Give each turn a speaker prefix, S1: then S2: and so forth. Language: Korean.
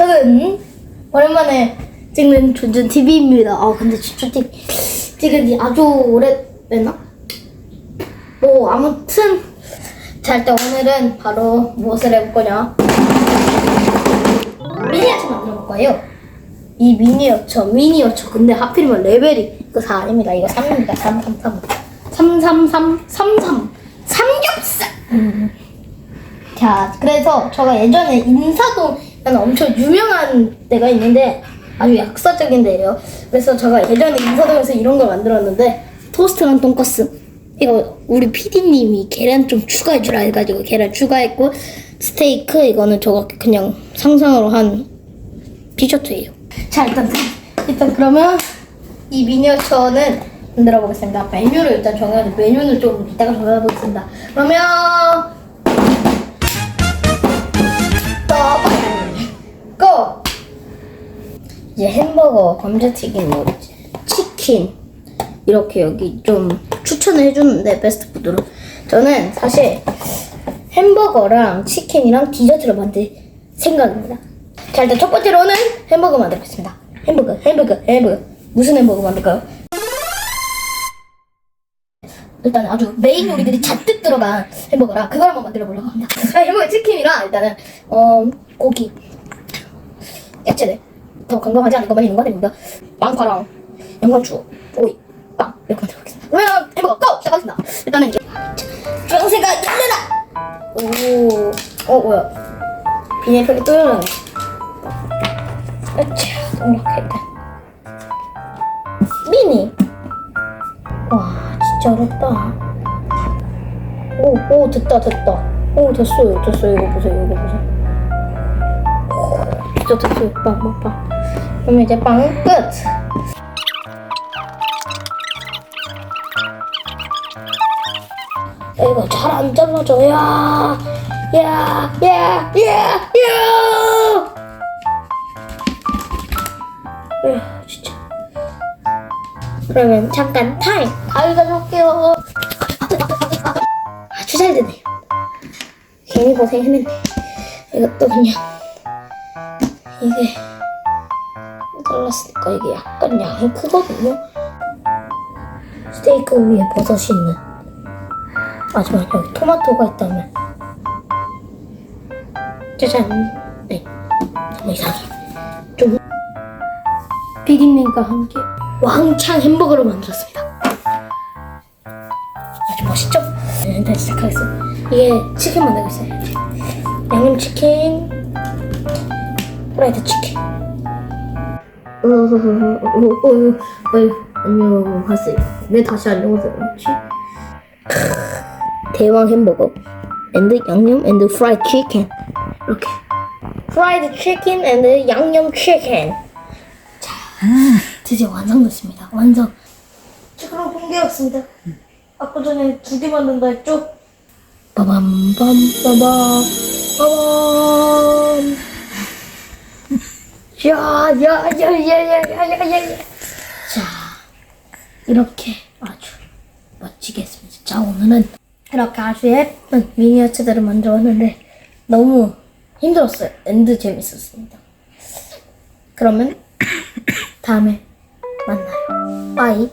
S1: 저는 오랜만에 찍는 존존 TV입니다. 아 근데 진짜 찍 찍은 지 아주 오래됐나? 뭐 아무튼 자 일단 오늘은 바로 무엇을 해볼 거냐? 미니어처 만들어 볼 거예요. 이 미니어처 미니어처 근데 하필이면 레벨이 이거 4 아닙니다. 이거 3입니다. 3 3 3 3 3 3 3 3 삼겹살. 음. 자, 그래서 제가 예전에 인사동 이라는 엄청 유명한 데가 있는데 아주 약사적인 데예요. 그래서 제가 예전에 인사동에서 이런 걸 만들었는데 토스트랑 돈까스 이거 우리 PD님이 계란 좀 추가해 주라 해가지고 계란 추가했고 스테이크 이거는 저거 그냥 상상으로 한 디저트예요. 자 일단 일단 그러면 이 미니어처는 만들어 보겠습니다. 메뉴를 일단 정해야 돼. 메뉴는 좀 이따가 정해 보겠습니다. 그러면 이제 햄버거, 감자튀김, 뭐 치킨 이렇게 여기 좀 추천을 해주는데 베스트푸드로 저는 사실 햄버거랑 치킨이랑 디저트를 만들 생각입니다. 자 일단 첫 번째로는 햄버거 만들겠습니다. 햄버거, 햄버거, 햄버거 무슨 햄버거 만들까요? 일단 아주 메인 요리들이 잔뜩 들어간 햄버거라 그걸 한번 만들어 보려고 합니다. 아, 햄버거 치킨이랑 일단은 어 고기, 야채들 더 건강하지 것만 있는 거 아닙니다. 양파랑 양상추, 오이, 빵 이렇게 만들어 보겠습니다. 그러면 햄버거 고! 시작하겠습니다. 일단은 이제 주황색가 열려라. 오, 어 뭐야? 비닐팩이 또 열렸네. 이렇게 일단 미니. 와 진짜 어렵다 오, 오 됐다 됐다 오 됐어요 됐어요 이거 보세요 이거 보세요 오, 진짜 됐어요 빵 빵 빵 그럼 이제 빵은 끝. 야, 이거 잘안 잘라져. 야 야, 야, 야, 야! 야, 진짜. 그러면 잠깐 타임. 가위바위보 할게요. 아주 잘 되네요 괜히 고생했는데. 이것도 그냥 이게 잘랐으니까 이게 약간 양이 크거든요 스테이크 위에 버섯이 있는 하지만 여기 토마토가 있다면 짜잔 네 너무 이상해 좀 피디님과 함께 왕창 햄버거를 만들었습니다. 아주 멋있죠? 네, 일단 시작하겠습니다. 이게 치킨 만들고 있어요. 양념 치킨, 프라이드 치킨. 안녕하세요. 왜 다시 안녕하세요? 대왕 햄버거, 앤드 양념 앤드 프라이드 치킨 이렇게. 프라이드 치킨 앤드 양념 치킨. 드디어 완성됐습니다. 완성. 자, 그럼 공개였습니다. 아까 전에 두 개 만든다 했죠? 빠밤, 빰, 빠밤, 빠밤. 야, 야, 야, 야, 야, 야, 야, 야, 야. 자, 이렇게 아주 멋지게 했습니다. 자, 오늘은 이렇게 아주 예쁜 미니어처들을 만들었는데 너무 힘들었어요. 엔드 재밌었습니다. 그러면 다음에 만나요. 빠이.